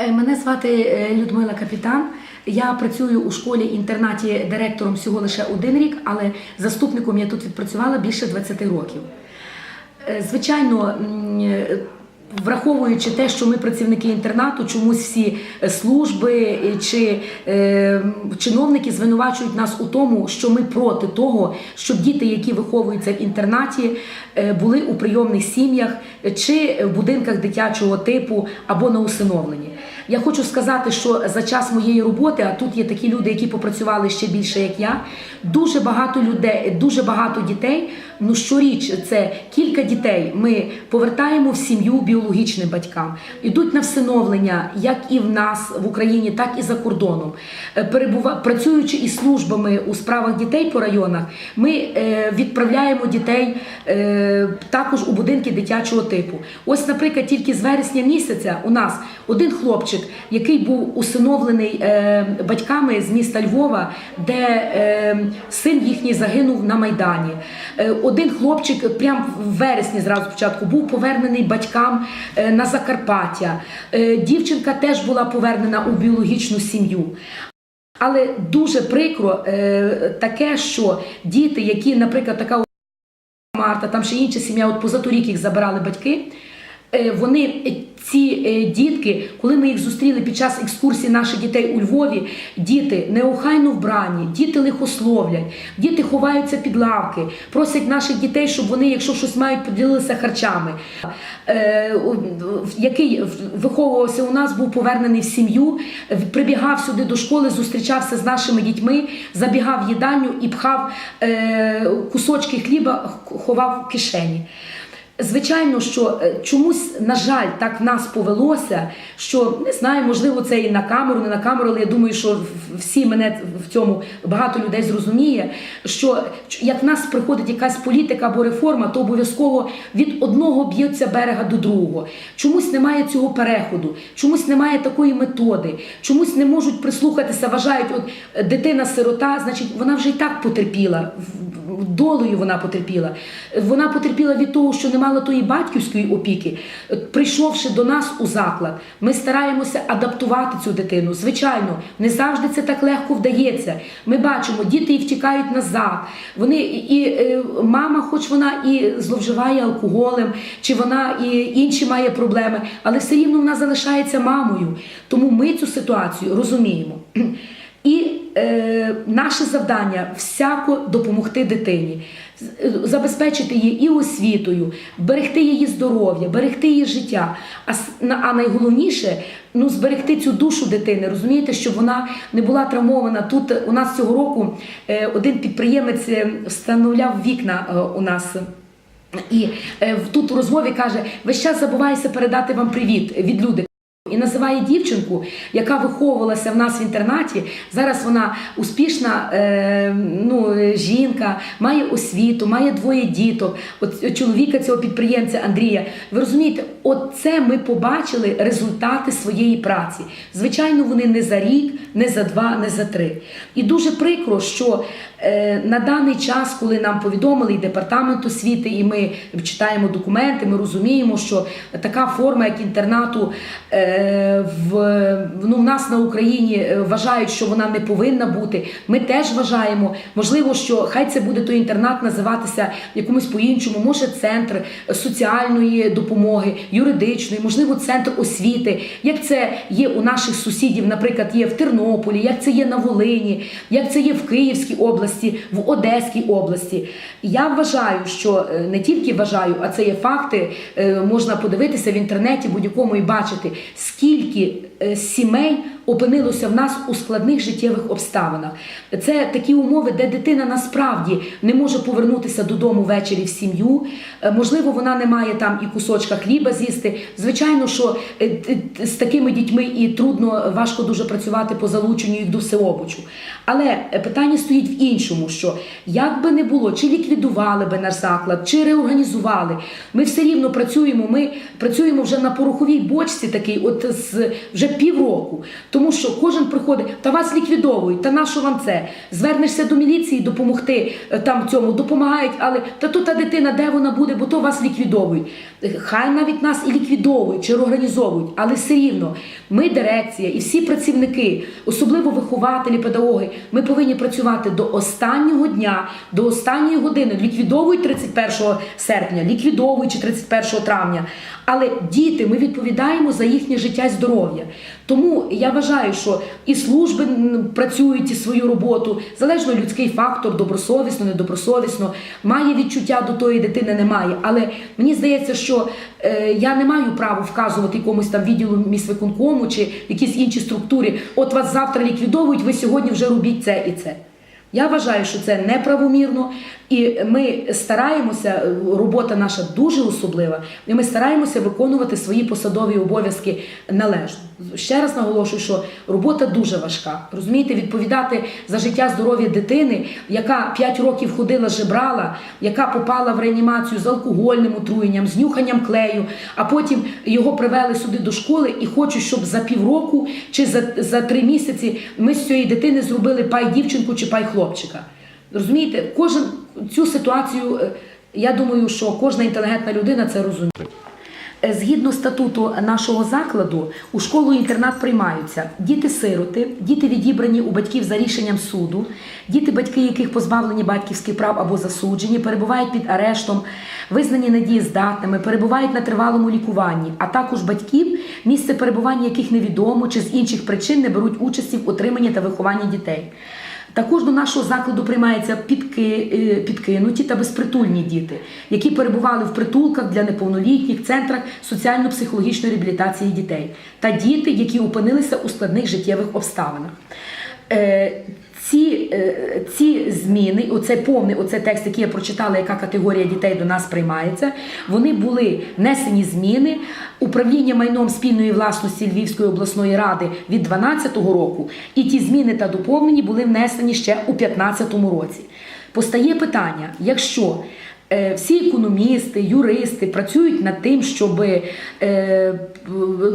Е, Мене звати е, Людмила Капітан. Я працюю у школі-інтернаті директором всього лише один рік, але заступником я тут відпрацювала більше 20 років. Е, Звичайно, враховуючи те, що ми працівники інтернату, чомусь всі служби чи чиновники звинувачують нас у тому, що ми проти того, щоб діти, які виховуються в інтернаті, були у прийомних сім'ях чи в будинках дитячого типу або на усиновленні. Я хочу сказати, що за час моєї роботи, а тут є такі люди, які попрацювали ще більше, як я, дуже багато людей, дуже багато дітей. Ну щоріч це кілька дітей. Ми повертаємо в сім'ю біологічним батькам, ідуть на всиновлення, як і в нас в Україні, так і за кордоном. Е, Перебува... працюючи із службами у справах дітей по районах, ми е, відправляємо дітей е, також у будинки дитячого типу. Ось, наприклад, тільки з вересня місяця у нас один хлопчик, який був усиновлений е, батьками з міста Львова, де е, син їхній загинув на Майдані. Е, один хлопчик прямо в вересні зразу спочатку був повернений батькам е, на Закарпаття. Е, дівчинка теж була повернена у біологічну сім'ю. Але дуже прикро е, таке, що діти, які, наприклад, така Марта, там ще інша сім'я, от позаторік їх забирали батьки. Е, Вони е, ці е, дітки, коли ми їх зустріли під час екскурсії наших дітей у Львові, діти неохайно вбрані, діти лихословлять, діти ховаються під лавки, просять наших дітей, щоб вони, якщо щось мають, поділилися харчами. Який виховувався у нас, був повернений в сім'ю, прибігав сюди до школи, зустрічався з нашими дітьми, забігав в їдальню і пхав кусочки хліба, ховав в кишені. Звичайно, що е, чомусь, на жаль, так в нас повелося, що не знаю, можливо, це і на камеру, не на камеру, але я думаю, що всі мене в цьому багато людей зрозуміє, що як в нас приходить якась політика або реформа, то обов'язково від одного б'ється берега до другого. Чомусь немає цього переходу, чомусь немає такої методи, чомусь не можуть прислухатися, вважають, от дитина-сирота, значить, вона вже і так потерпіла. Долею вона потерпіла. Вона потерпіла від того, що не мала тої батьківської опіки. Прийшовши до нас у заклад, ми стараємося адаптувати цю дитину. Звичайно, не завжди це так легко вдається. Ми бачимо, діти і втікають назад. Вони і, е, мама, хоч вона і зловживає алкоголем, чи вона і інші має проблеми, але все рівно вона залишається мамою. Тому ми цю ситуацію розуміємо. І е, наше завдання всяко допомогти дитині, забезпечити її і освітою, берегти її здоров'я, берегти її життя. А, найголовніше ну, зберегти цю душу дитини, розумієте, щоб вона не була травмована. Тут у нас цього року е, один підприємець е, встановляв вікна е, у нас. І е, тут у розмові каже: весь час забувається передати вам привіт від люди. І називає дівчинку, яка виховувалася в нас в інтернаті. Зараз вона успішна е, ну, е, жінка, має освіту, має двоє діток. От чоловіка цього підприємця Андрія. Ви розумієте, от це ми побачили результати своєї праці. Звичайно, вони не за рік, не за два, не за три. І дуже прикро, що е, на даний час, коли нам повідомили і департамент освіти, і ми читаємо документи, ми розуміємо, що така форма, як інтернату, е, в, ну, в нас на Україні е, вважають, що вона не повинна бути. Ми теж вважаємо, можливо, що хай це буде той інтернат називатися якомусь по-іншому, може центр соціальної допомоги, юридичної, можливо, центр освіти, як це є у наших сусідів, наприклад, є в Тернополі, як це є на Волині, як це є в Київській області, в Одеській області. Я вважаю, що е, не тільки вважаю, а це є факти, е, можна подивитися в інтернеті будь-якому і бачити, скільки е, сімей опинилося в нас у складних життєвих обставинах. Це такі умови, де дитина насправді не може повернутися додому ввечері в сім'ю. Е, Можливо, вона не має там і кусочка хліба з'їсти. Звичайно, що е, т- з такими дітьми і трудно, важко дуже працювати по залученню їх до всеобучу. Але е, питання стоїть в іншому, що як би не було, чи ліквідували би наш заклад, чи реорганізували, ми все рівно працюємо. Ми працюємо вже на пороховій бочці, такий, от з вже півроку. Тому що кожен приходить, та вас ліквідовують, та на що вам це? Звернешся до міліції допомогти е, там цьому, допомагають, але та то та дитина, де вона буде, бо то вас ліквідовують. Е, Хай навіть нас і ліквідовують чи реорганізовують, але все рівно ми, дирекція і всі працівники, особливо вихователі, педагоги, ми повинні працювати до останнього дня, до останньої години. Ліквідовують 31 серпня, ліквідовують чи 31 травня. Але діти, ми відповідаємо за їхнє життя і здоров'я. Тому я вважаю, що і служби працюють і свою роботу, залежно людський фактор, добросовісно, недобросовісно, має відчуття до тої дитини, немає. Але мені здається, що е, я не маю права вказувати якомусь там відділу міськвиконкому чи якійсь іншій структурі. От вас завтра ліквідовують, ви сьогодні вже робіть це і це. Я вважаю, що це неправомірно, і ми стараємося, робота наша дуже особлива, і ми стараємося виконувати свої посадові обов'язки належно. Ще раз наголошую, що робота дуже важка. Розумієте, відповідати за життя здоров'я дитини, яка 5 років ходила, жебрала, яка попала в реанімацію з алкогольним отруєнням, з нюханням клею, а потім його привели сюди до школи і хочуть, щоб за півроку чи за, за три місяці ми з цієї дитини зробили пай дівчинку чи пай хлопчика. Розумієте, кожен цю ситуацію, е, я думаю, що кожна інтелігентна людина це розуміє. Е, Згідно статуту нашого закладу, у школу-інтернат приймаються діти-сироти, діти відібрані у батьків за рішенням суду, діти, батьки яких позбавлені батьківських прав або засуджені, перебувають під арештом, визнані недієздатними, перебувають на тривалому лікуванні, а також батьків, місце перебування яких невідомо чи з інших причин не беруть участі в утриманні та вихованні дітей. Також до нашого закладу приймаються е, підкинуті та безпритульні діти, які перебували в притулках для неповнолітніх, центрах соціально-психологічної реабілітації дітей, та діти, які опинилися у складних життєвих обставинах. Ці, е, ці зміни, оце повний оце текст, який я прочитала, яка категорія дітей до нас приймається, вони були внесені зміни управління майном спільної власності Львівської обласної ради від 2012 року, і ті зміни та доповнені були внесені ще у 2015 році. Постає питання: якщо всі економісти, юристи працюють над тим, щоб е,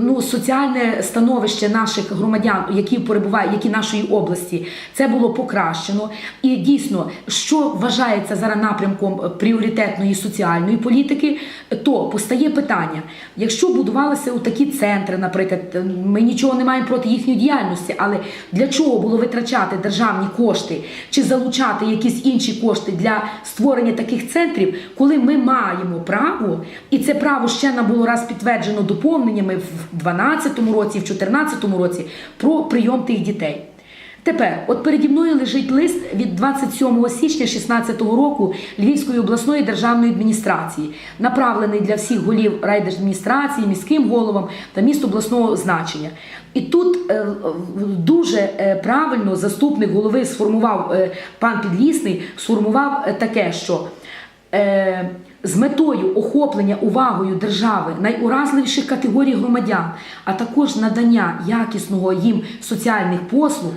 ну, соціальне становище наших громадян, які перебувають, які нашої області, це було покращено. І дійсно, що вважається зараз напрямком пріоритетної соціальної політики, то постає питання: якщо будувалися у такі центри, наприклад, ми нічого не маємо проти їхньої діяльності, але для чого було витрачати державні кошти чи залучати якісь інші кошти для створення таких центрів, коли ми маємо право, і це право ще нам було раз підтверджено доповненнями в 2012 році, в 2014 році про прийом тих дітей. Тепер, от переді мною лежить лист від 27 січня 2016 року Львівської обласної державної адміністрації, направлений для всіх голів райдержадміністрації, міським головам та міст обласного значення. І тут е, дуже е, правильно заступник голови сформував е, пан Підлісний, сформував е, таке, що з метою охоплення увагою держави найуразливіших категорій громадян, а також надання якісного їм соціальних послуг.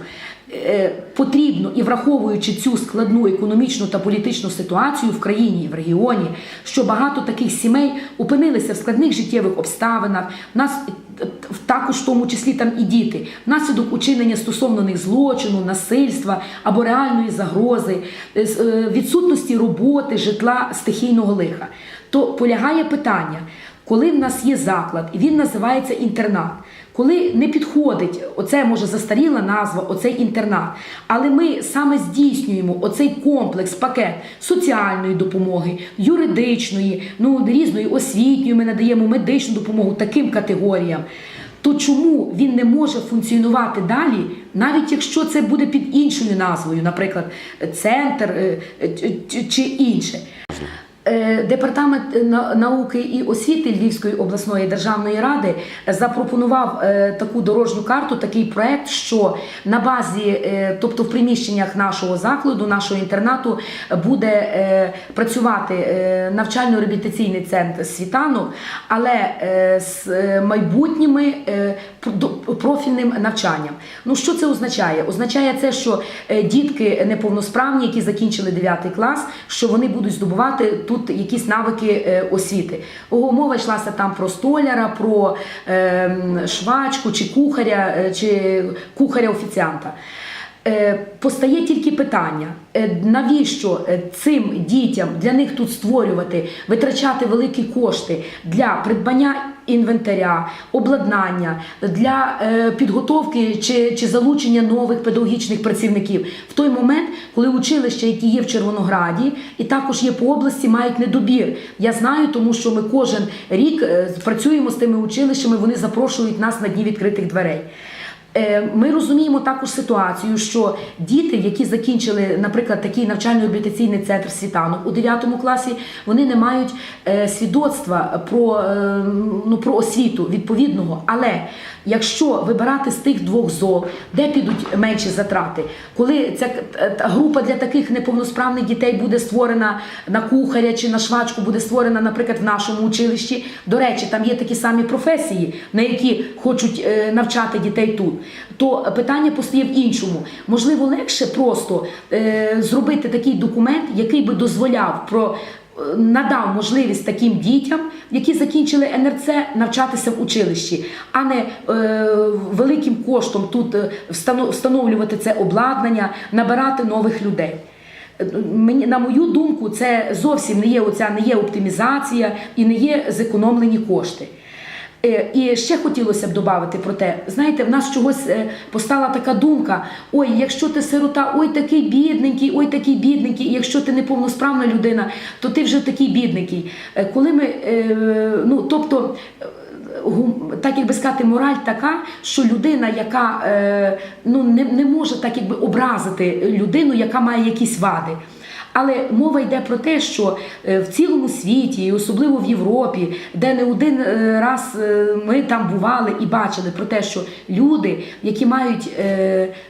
Е, Потрібно і враховуючи цю складну економічну та політичну ситуацію в країні і в регіоні, що багато таких сімей опинилися в складних життєвих обставинах. У нас е, також в тому числі там і діти, внаслідок учинення стосовно них злочину, насильства або реальної загрози, е, відсутності роботи, житла, стихійного лиха. То полягає питання, коли в нас є заклад, і він називається інтернат. Коли не підходить, оце може застаріла назва, оцей інтернат, але ми саме здійснюємо оцей комплекс, пакет соціальної допомоги, юридичної, ну різної освітньої, ми надаємо медичну допомогу таким категоріям. То чому він не може функціонувати далі, навіть якщо це буде під іншою назвою, наприклад, центр е, е, чи- чи інше? Е, Департамент науки і освіти Львівської обласної державної ради запропонував е, таку дорожню карту, такий проект, що на базі, е, тобто в приміщеннях нашого закладу, нашого інтернату, буде працювати навчально-реабілітаційний центр світанок, але з майбутніми профільним навчанням. Ну що це означає? Означає це, що дітки неповносправні, які закінчили 9 клас, що вони будуть здобувати тут якісь навики е, освіти. Мова йшлася там про столяра, про е, швачку чи кухаря, е, чи кухаря-офіціанта. Е, Постає тільки питання, навіщо цим дітям для них тут створювати, витрачати великі кошти для придбання інвентаря, обладнання, для е, підготовки чи, чи залучення нових педагогічних працівників в той момент, коли училища, які є в Червонограді, і також є по області, мають недобір. Я знаю, тому що ми кожен рік е, працюємо з тими училищами, вони запрошують нас на дні відкритих дверей. Е, Ми розуміємо також ситуацію, що діти, які закінчили, наприклад, такий навчально-обітаційний центр світанок у 9 класі, вони не мають е, свідоцтва про, е, ну, про освіту відповідного. Але якщо вибирати з тих двох зол, де підуть менші затрати, коли ця е, група для таких неповносправних дітей буде створена на кухаря чи на швачку, буде створена, наприклад, в нашому училищі. До речі, там є такі самі професії, на які хочуть е, навчати дітей тут. То питання постає в іншому. Можливо, легше просто е, зробити такий документ, який би дозволяв про. Надав можливість таким дітям, які закінчили НРЦ, навчатися в училищі, а не е, великим коштом тут е, встановлювати це обладнання, набирати нових людей. Мені на мою думку, це зовсім не є оця не є оптимізація і не є зекономлені кошти. Е, І ще хотілося б додати про те, знаєте, в нас чогось е, постала така думка: ой, якщо ти сирота, ой, такий бідненький, ой, такий бідненький, якщо ти неповносправна людина, то ти вже такий бідненький. Е, Коли ми, ну тобто. Так якби сказати, мораль така, що людина, яка ну, не, не може так якби образити людину, яка має якісь вади. Але мова йде про те, що е, в цілому світі, і особливо в Європі, де не один е, раз е, ми там бували і бачили про те, що люди, які мають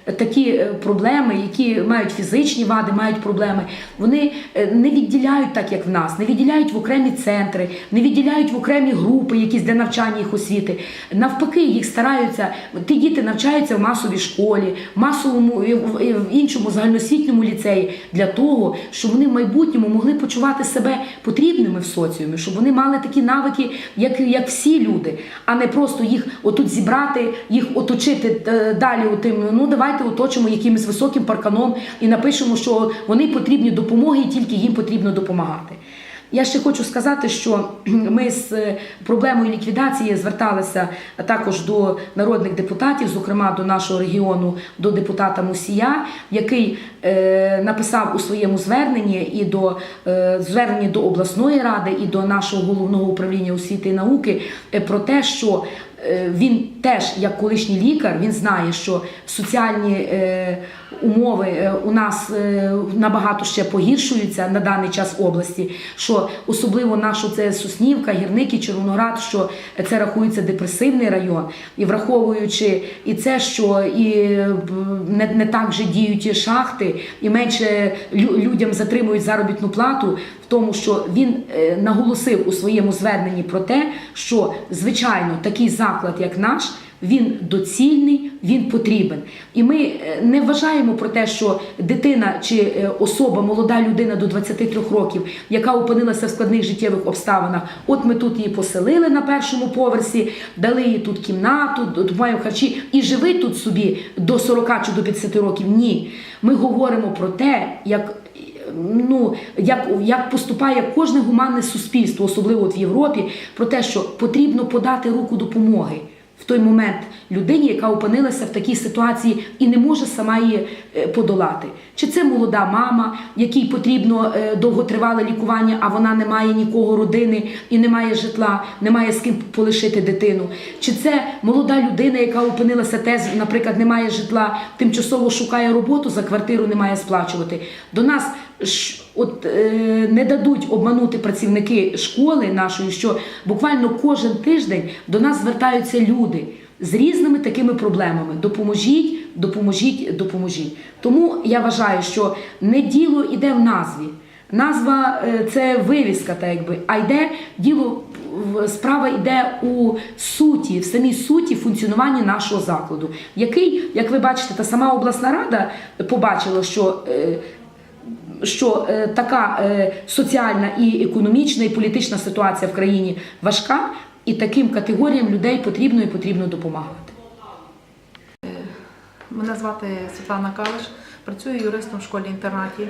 такі проблеми, які мають фізичні вади, мають проблеми, вони не відділяють так, як в нас, не відділяють в окремі центри, не відділяють в окремі групи, якісь для навчання їх освіти. Навпаки, їх стараються. Ті діти навчаються в масовій школі, в масовому в іншому загальноосвітньому ліцеї для того, щоб вони в майбутньому могли почувати себе потрібними в соціумі, щоб вони мали такі навики, як, як всі люди, а не просто їх отут зібрати, їх оточити е, далі. Отим, ну давайте оточимо якимось високим парканом і напишемо, що вони потрібні допомоги, і тільки їм потрібно допомагати. Я ще хочу сказати, що ми з е, проблемою ліквідації зверталися також до народних депутатів, зокрема до нашого регіону, до депутата Мусія, який е, написав у своєму зверненні і до е, зверненні до обласної ради, і до нашого головного управління освіти і науки про те, що він теж, як колишній лікар, він знає, що соціальні умови е, у нас е, набагато ще погіршуються на даний час в області. Що особливо нашу це Соснівка, Гірники, Червоноград, що це рахується депресивний район, і враховуючи і це, що і е, не, не так вже діють шахти, і менше лю- людям затримують заробітну плату. В тому, що він наголосив у своєму зверненні про те, що звичайно такий заклад, як наш, він доцільний, він потрібен. І ми е, не вважаємо про те, що дитина чи е, особа, молода людина до 23 років, яка опинилася в складних життєвих обставинах, от ми тут її поселили на першому поверсі, дали їй тут кімнату, маємо харчі і живи тут собі до 40 чи до 50 років. Ні. Ми говоримо про те, як ну, як, як поступає кожне гуманне суспільство, особливо от в Європі, про те, що потрібно подати руку допомоги в той момент людині, яка опинилася в такій ситуації і не може сама її е, подолати. Чи це молода мама, якій потрібно е, довготривале лікування, а вона не має нікого родини і не має житла, не має з ким полишити дитину. Чи це молода людина, яка опинилася теж, наприклад, не має житла, тимчасово шукає роботу, за квартиру не має сплачувати. До нас от, е, не дадуть обманути працівники школи нашої, що буквально кожен тиждень до нас звертаються люди з різними такими проблемами. Допоможіть, допоможіть, допоможіть. Тому я вважаю, що не діло йде в назві. Назва е, це вивіска, так якби, а йде діло справа йде у суті, в самій суті функціонування нашого закладу, який, як ви бачите, та сама обласна рада побачила, що. е, що е, така соціальна і економічна і політична ситуація в країні важка, і таким категоріям людей потрібно і потрібно допомагати. Мене звати Світлана Калиш, працюю юристом в школі-інтернаті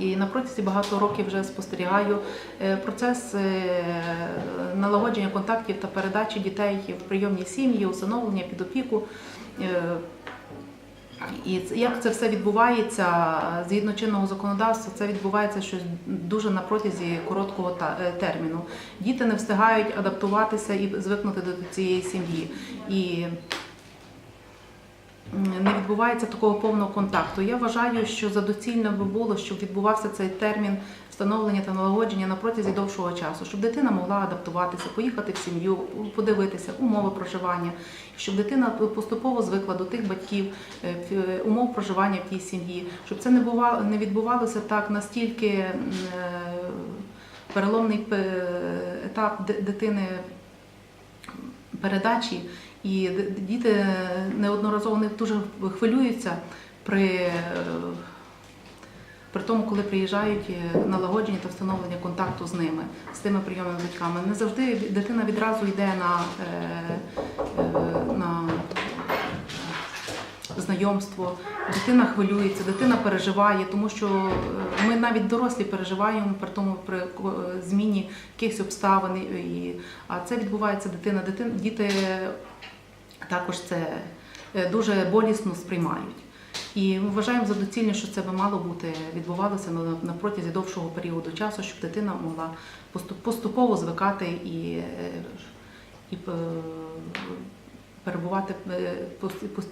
і на протязі багато років вже спостерігаю е, процес е, налагодження контактів та передачі дітей в прийомні сім'ї, усиновлення під опіку. Е, І як це все відбувається згідно чинного законодавства, це відбувається щось дуже на протязі короткого е, терміну. Діти не встигають адаптуватися і звикнути до цієї сім'ї. І не відбувається такого повного контакту. Я вважаю, що за доцільно би було, щоб відбувався цей термін встановлення та налагодження на протязі довшого часу, щоб дитина могла адаптуватися, поїхати в сім'ю, подивитися умови проживання, щоб дитина поступово звикла до тих батьків, е, умов проживання в тій сім'ї, щоб це не бувало, не відбувалося так настільки е, переломний етап дитини передачі, і діти неодноразово не дуже хвилюються при, е, при тому, коли приїжджають е, налагодження та встановлення контакту з ними, з тими прийомними батьками. Не завжди дитина відразу йде на, е, на знайомство, дитина хвилюється, дитина переживає, тому що ми навіть дорослі переживаємо при тому при зміні якихось обставин. А це відбувається дитина. Дитин, діти також це е, дуже болісно сприймають. І ми вважаємо за доцільне, що це би мало бути відбувалося на, протязі довшого періоду часу, щоб дитина могла поступово звикати і, е, і е, перебувати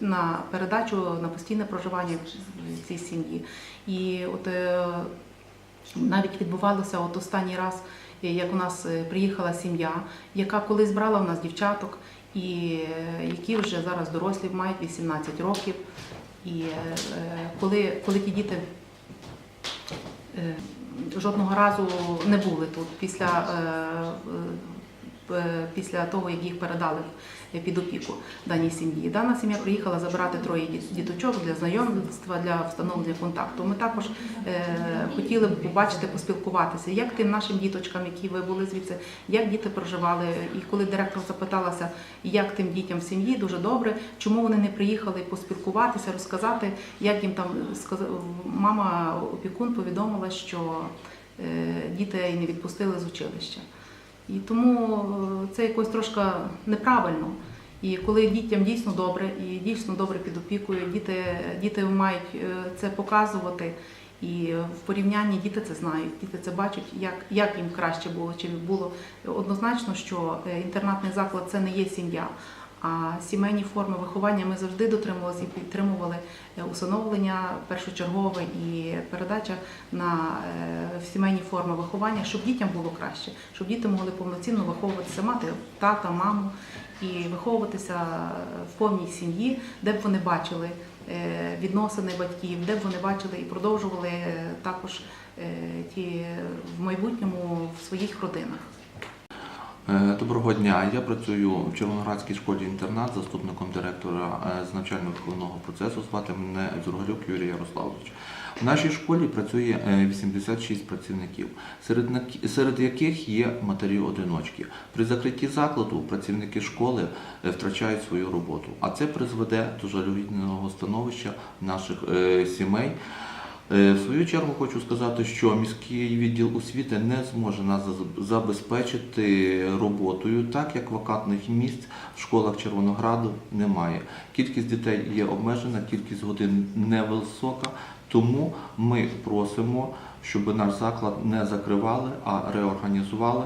на передачу на постійне проживання в- цій сім'ї. І от навіть відбувалося от останній раз, як у нас приїхала сім'я, яка колись брала у нас дівчаток, і е, які вже зараз дорослі, мають 18 років. І е, коли, коли ті діти е, жодного разу не були тут після, після того, як їх передали під опіку даній сім'ї. Дана сім'я приїхала забирати троє діт- діточок для знайомства, для встановлення контакту. Ми також е, хотіли б побачити, поспілкуватися, як тим нашим діточкам, які вибули звідси, як діти проживали. І коли директор запиталася, як тим дітям в сім'ї, дуже добре, чому вони не приїхали поспілкуватися, розказати, як їм там мама опікун повідомила, що е, дітей не відпустили з училища. І тому е, це якось трошки неправильно. І коли дітям дійсно добре, і дійсно добре під опікою, діти, діти мають е, це показувати. І в порівнянні діти це знають, діти це бачать, як, як їм краще було, чи було однозначно, що е, інтернатний заклад це не є сім'я. А сімейні форми виховання ми завжди дотримувалися і підтримували е, усиновлення першочергове і передача на е, сімейні форми виховання, щоб дітям було краще, щоб діти могли повноцінно виховуватися, мати тата, маму і виховуватися в повній сім'ї, де б вони бачили е, відносини батьків, де б вони бачили і продовжували також ті в майбутньому в своїх родинах. Е, Доброго дня. Я працюю в Червоноградській школі інтернат заступником директора е, з навчально-виховного процесу. Звати мене Зургалюк Юрій Ярославович. В нашій школі працює е, 86 працівників, серед яких є матері-одиночки. При закритті закладу працівники школи е, втрачають свою роботу, а це призведе до жалюгідного становища наших е, сімей. Е, В свою чергу хочу сказати, що міський відділ освіти не зможе нас забезпечити роботою, так як вакантних місць в школах Червонограду немає. Кількість дітей є обмежена, кількість годин невисока, тому ми просимо, щоб наш заклад не закривали, а реорганізували.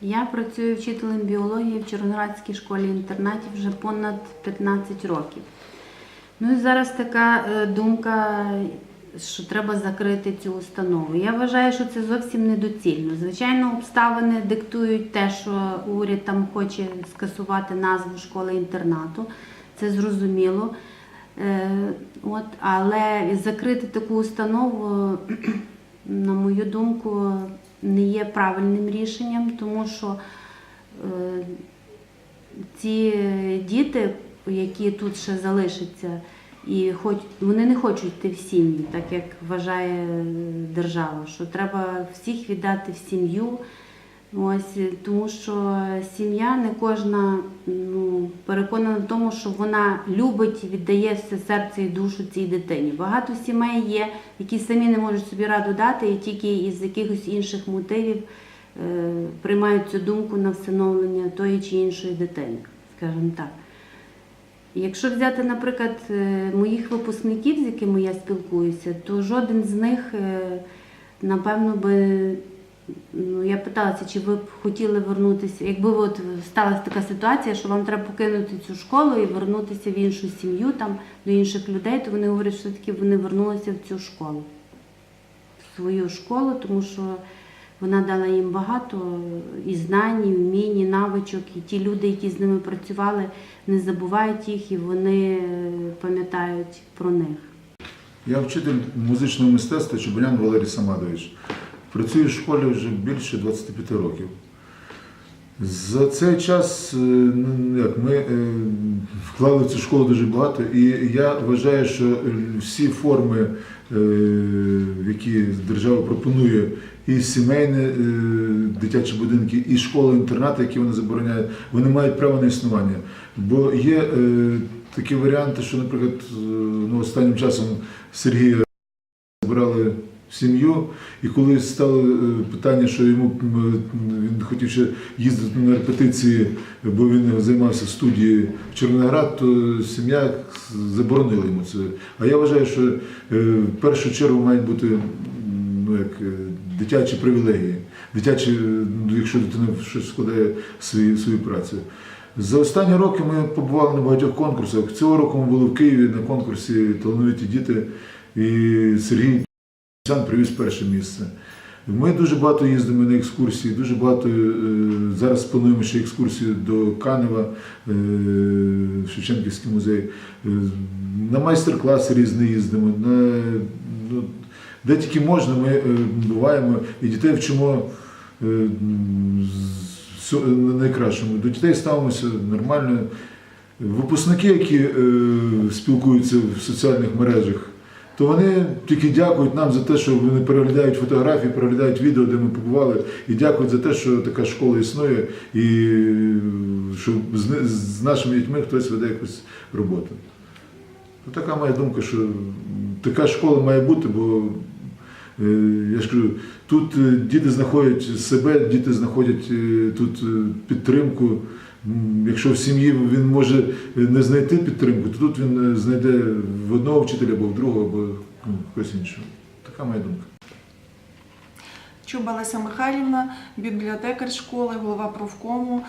Я працюю вчителем біології в Червоноградській школі інтернаті вже понад 15 років. Ну і зараз така е, думка, що треба закрити цю установу. Я вважаю, що це зовсім недоцільно. Звичайно, обставини диктують те, що уряд там хоче скасувати назву школи-інтернату. Це зрозуміло. Е, От, але закрити таку установу, на мою думку, не є правильним рішенням, тому що е, ці діти, які тут ще залишаться, і хоч вони не хочуть йти в сім'ї, так як вважає держава, що треба всіх віддати в сім'ю. Ось тому, що сім'я не кожна ну, переконана в тому, що вона любить, і віддає все серце і душу цій дитині. Багато сімей є, які самі не можуть собі раду дати, і тільки із якихось інших мотивів е, приймають цю думку на всиновлення тої чи іншої дитини, скажімо так. Якщо взяти, наприклад, е, моїх випускників, з якими я спілкуюся, то жоден з них, е, напевно, би ну, я питалася, чи ви б хотіли вернутися, якби от сталася така ситуація, що вам треба покинути цю школу і вернутися в іншу сім'ю, там, до інших людей, то вони говорять, що таки вони вернулися в цю школу, в свою школу, тому що вона дала їм багато і знань, і вмінь, і навичок, і ті люди, які з ними працювали, не забувають їх і вони е, пам'ятають про них. Я вчитель музичного мистецтва Чубанян Валерій Самадович. Працюю в школі вже більше 25 років. За цей час е, ну, як, ми е, вклали в цю школу дуже багато, і я вважаю, що всі форми, е, які держава пропонує, і сімейні дитячі будинки, і школи-інтернати, які вони забороняють, вони мають право на існування. Бо є такі варіанти, що, наприклад, ну, останнім часом Сергія сім'ю, і коли стало е, питання, що йому він хотів ще їздити на репетиції, бо він займався в студії в Червоноград, то сім'я заборонила йому це. А я вважаю, що е, в першу чергу мають бути ну, як, е, дитячі привілегії, дитячі, е, ну, якщо дитина щось складає свої, свою працю. За останні роки ми побували на багатьох конкурсах. Цього року ми були в Києві на конкурсі Талановиті діти, і Сергій Сян привіз перше місце. Ми дуже багато їздимо на екскурсії, дуже багато е, зараз плануємо ще екскурсію до Канева, е, Шевченківський музей. Е, На майстер-класи різні їздимо. На, ну, де тільки можна, ми буваємо і дітей вчимо найкращому. До дітей ставимося нормально. Випускники, які спілкуються в соціальних мережах, то вони тільки дякують нам за те, що вони переглядають фотографії, переглядають відео, де ми побували, і дякують за те, що така школа існує, і що з, нашими дітьми хтось веде якусь роботу. Ну, така моя думка, що така школа має бути, бо е, я ж кажу, тут е, діти знаходять себе, діти знаходять е, тут підтримку. Якщо в сім'ї він може не знайти підтримку, то тут він е, знайде в одного вчителя або в другого, або ну, когось іншого. Така моя думка. Чуба Леся Михайлівна, бібліотекар школи, голова профкому.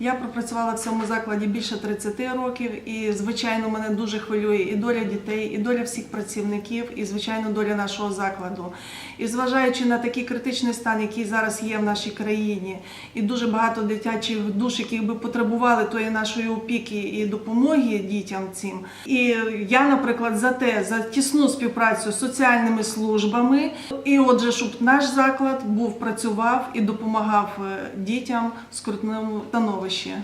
Я пропрацювала в цьому закладі більше 30 років, і звичайно мене дуже хвилює і доля дітей, і доля всіх працівників, і звичайно доля нашого закладу. І зважаючи на такий критичний стан, який зараз є в нашій країні, і дуже багато дитячих душ, які би потребували тої нашої опіки і допомоги дітям цим. І я, наприклад, за те, за тісну співпрацю з соціальними службами, і отже, щоб наш заклад був працював і допомагав е, дітям в скрутному становищі гроші.